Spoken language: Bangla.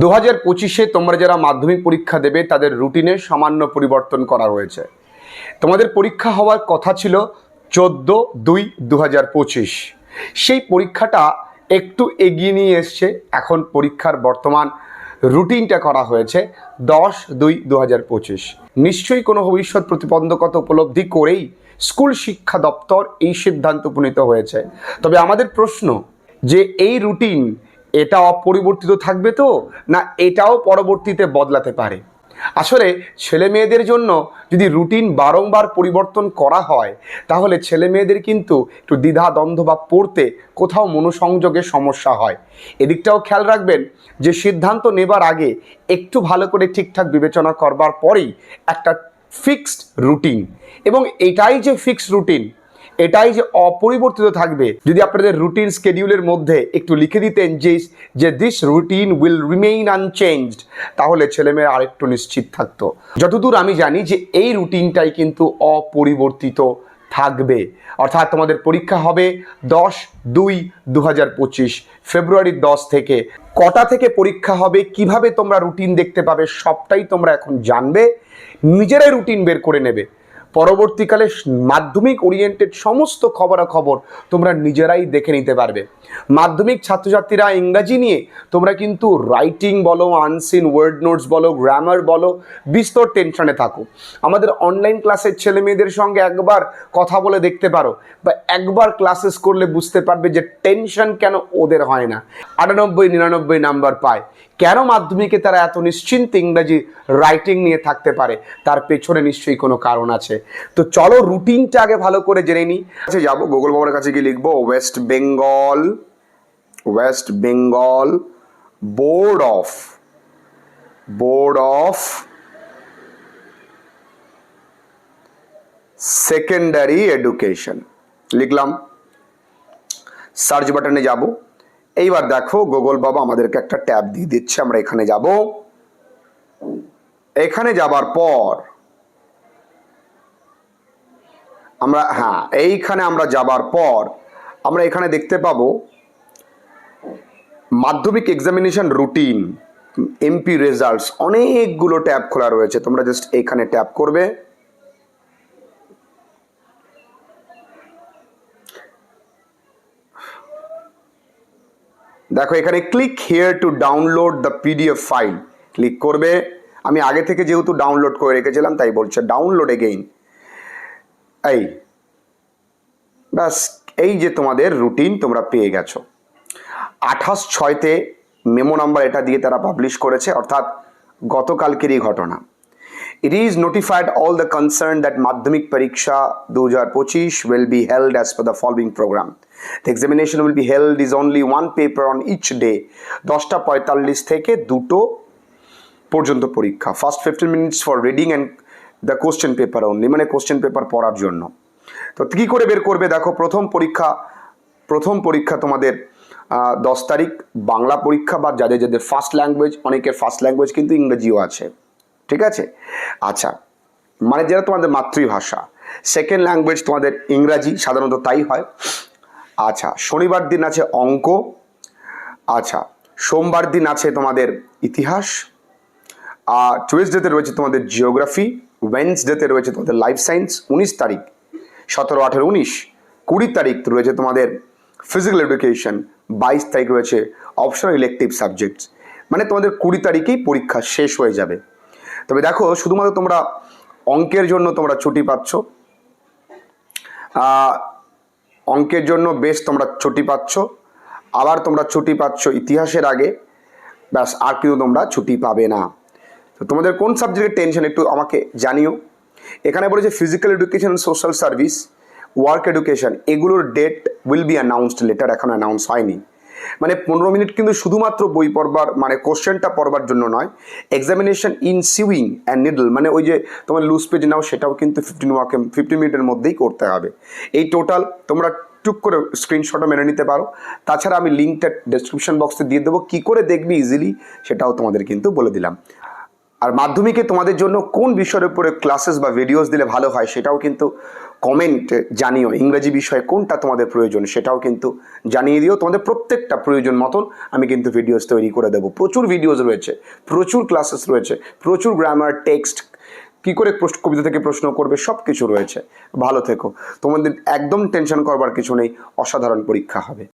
দু হাজার পঁচিশে তোমরা যারা মাধ্যমিক পরীক্ষা দেবে, তাদের রুটিনে সামান্য পরিবর্তন করা হয়েছে তোমাদের পরীক্ষা হওয়ার কথা ছিল চোদ্দ দুই দু হাজার পঁচিশ। সেই পরীক্ষাটা একটু এগিয়ে নিয়ে এসছে। এখন পরীক্ষার বর্তমান রুটিনটা করা হয়েছে দশ দুই দু হাজার পঁচিশ। নিশ্চয়ই কোনো ভবিষ্যৎ প্রতিবন্ধকতা উপলব্ধি করেই স্কুল শিক্ষা দপ্তর এই সিদ্ধান্ত উপনীত হয়েছে। তবে আমাদের প্রশ্ন যে এই রুটিন এটা অপরিবর্তিত থাকবে তো? না, এটাও পরবর্তীতে বদলাতে পারে? আসলে ছেলে মেয়েদের জন্য যদি রুটিন বারংবার পরিবর্তন করা হয়, তাহলে ছেলে মেয়েদের কিন্তু একটু দ্বিধা দ্বন্দ্ব বা পড়তে কোথাও মনোসংযোগের সমস্যা হয়। এদিকটাও খেয়াল রাখবেন যে সিদ্ধান্ত নেবার আগে একটু ভালো করে ঠিকঠাক বিবেচনা করবার পরেই একটা ফিক্সড রুটিন। এবং এটাই যে ফিক্সড রুটিন এটাই যে অপরিবর্তিত থাকবে। যদি আপনাদের রুটিন স্কেডিউলের মধ্যে একটু লিখে দিতেন যে যে this routine will remain unchanged তাহলে ছেলেমেয়েরা আরেকটু নিশ্চিত থাকতো। যতদূর আমি জানি যে, এই রুটিনটাই কিন্তু অপরিবর্তিত থাকবে। অর্থাৎ তোমাদের পরীক্ষা হবে দশ দুই দু হাজার পঁচিশ ফেব্রুয়ারির দশ থেকে। কটা থেকে পরীক্ষা হবে, কীভাবে তোমরা রুটিন দেখতে পাবে, সবটাই তোমরা এখন জানবে। নিজেরাই রুটিন বের করে নেবে। পরবর্তীকালে মাধ্যমিক ওরিয়েন্টেড সমস্ত খবরাখবর তোমরা নিজেরাই দেখে নিতে পারবে। মাধ্যমিক ছাত্রছাত্রীরা ইংরাজি নিয়ে তোমরা কিন্তু রাইটিং বলো আনসিন ওয়ার্ড নোটস বলো গ্রামার বলো, বিস্তর টেনশনে থাকো। আমাদের অনলাইন ক্লাসের ছেলে মেয়েদের সঙ্গে একবার কথা বলে দেখতে পারো বা একবার ক্লাসেস করলে বুঝতে পারবে যে টেনশন কেন ওদের হয় না। আটানব্বই, নিরানব্বই নাম্বার পায়। কেন মাধ্যমিকে তারা এত নিশ্চিন্ত ইংরাজি রাইটিং নিয়ে থাকতে পারে? তার পেছনে নিশ্চয়ই কোনো কারণ আছে। তো চলো রুটিনটা আগে ভালো করে জেনে নিই। আচ্ছা যাব গোগল বাবার কাছে গিয়ে লিখব West Bengal West Bengal board of board of secondary education লিখলাম। সার্চ বাটনে যাব। এইবার দেখো গুগল বাবা আমাদেরকে একটা ট্যাব দিয়ে দিচ্ছে, আমরা এখানে যাব। এখানে যাবার পর আমরা হ্যাঁ এইখানে আমরা যাবার পর আমরা এখানে দেখতে পাবো মাধ্যমিক এক্সামিনেশন রুটিন এমপি রেজাল্টস অনেকগুলো ট্যাব খোলা রয়েছে। তোমরা জাস্ট এইখানে ট্যাপ করবে। দেখো, এখানে click here to download the PDF file click করবে। আমি আগে থেকে যেহেতু ডাউনলোড করে রেখেছিলাম, তাই বলছে ডাউনলোড এগেইন এই, ব্যাস, এই যে তোমাদের রুটিন তোমরা পেয়ে গেছো। আঠাশ ছয়তে মেমো নাম্বার এটা দিয়ে তারা পাবলিশ করেছে, অর্থাৎ গতকালকেরই ঘটনা। It is notified all the concern that Madhyamik পরীক্ষা দু হাজার পঁচিশ will be held as per the following programme the examination will be held is only one paper on each day দশটা পঁয়তাল্লিশ থেকে দুটো পর্যন্ত পরীক্ষা। First fifteen minutes for reading and the question paper only মানে কোশ্চেন পেপার পড়ার জন্য। তো কী করে বের করবে? দেখো, প্রথম পরীক্ষা প্রথম পরীক্ষা তোমাদের দশ তারিখ, বাংলা পরীক্ষা বা যাদের যাদের ফার্স্ট ল্যাঙ্গুয়েজ অনেকের ফার্স্ট ল্যাঙ্গুয়েজ কিন্তু ইংরেজিও আছে। ঠিক আছে? আচ্ছা মানে যেটা তোমাদের মাতৃভাষা। সেকেন্ড ল্যাঙ্গুয়েজ তোমাদের ইংরাজি, সাধারণত তাই হয়। আচ্ছা শনিবার দিন আছে অঙ্ক। আচ্ছা সোমবার দিন আছে তোমাদের ইতিহাস। আর টুয়েসডেতে রয়েছে তোমাদের জিওগ্রাফি ওয়েন্সডেতে রয়েছে তোমাদের লাইফ সায়েন্স উনিশ তারিখ, সতেরো, আঠেরো, উনিশ, কুড়ি তারিখ রয়েছে তোমাদের ফিজিক্যাল এডুকেশন বাইশ তারিখ রয়েছে অপশনাল ইলেকটিভ সাবজেক্টস মানে তোমাদের কুড়ি তারিখেই পরীক্ষা শেষ হয়ে যাবে। তবে দেখো, শুধুমাত্র তোমরা অঙ্কের জন্য তোমরা ছুটি পাচ্ছ। অঙ্কের জন্য বেশ তোমরা ছুটি পাচ্ছ। আবার তোমরা ছুটি পাচ্ছ ইতিহাসের আগে। ব্যাস, আর কিন্তু তোমরা ছুটি পাবে না। তো তোমাদের কোন সাবজেক্টের টেনশন একটু আমাকে জানিও? এখানে বলেছে physical education social service work education এগুলোর date will be announced later এখন অ্যানাউন্স হয়নি। মানে পনেরো মিনিট কিন্তু শুধুমাত্র বই পড়বার মানে কোশ্চেনটা পড়বার জন্য নয় examination in sewing and needle মানে ওই যে তোমার লুজ পেজ নাও, সেটাও কিন্তু ফিফটিন ওয়াকে ফিফটিন মিনিটের মধ্যেই করতে হবে। এই টোটাল তোমরা টুক করে স্ক্রিনশটও মেনে নিতে পারো। তাছাড়া আমি লিঙ্কটা ডেসক্রিপশন বক্সে দিয়ে দেবো, কী করে দেখবি ইজিলি সেটাও তোমাদের কিন্তু বলে দিলাম। আর মাধ্যমিকে তোমাদের জন্য কোন বিষয়ের উপরে ক্লাসেস বা ভিডিওস দিলে ভালো হয় সেটাও কিন্তু কমেন্ট জানিও। ইংরেজি বিষয়ে কোনটা তোমাদের প্রয়োজন সেটাও কিন্তু জানিয়ে দিও। তোমাদের প্রত্যেকটা প্রয়োজন মতন আমি কিন্তু ভিডিওস তৈরি করে দেবো। প্রচুর ভিডিওস রয়েছে, প্রচুর ক্লাসেস রয়েছে, প্রচুর গ্রামার টেক্সট কী করে প্রশ্ন, কবিতা থেকে প্রশ্ন করবে সব কিছু রয়েছে। ভালো থেকো। তোমাদের একদম টেনশন করবার কিছু নেই। অসাধারণ পরীক্ষা হবে।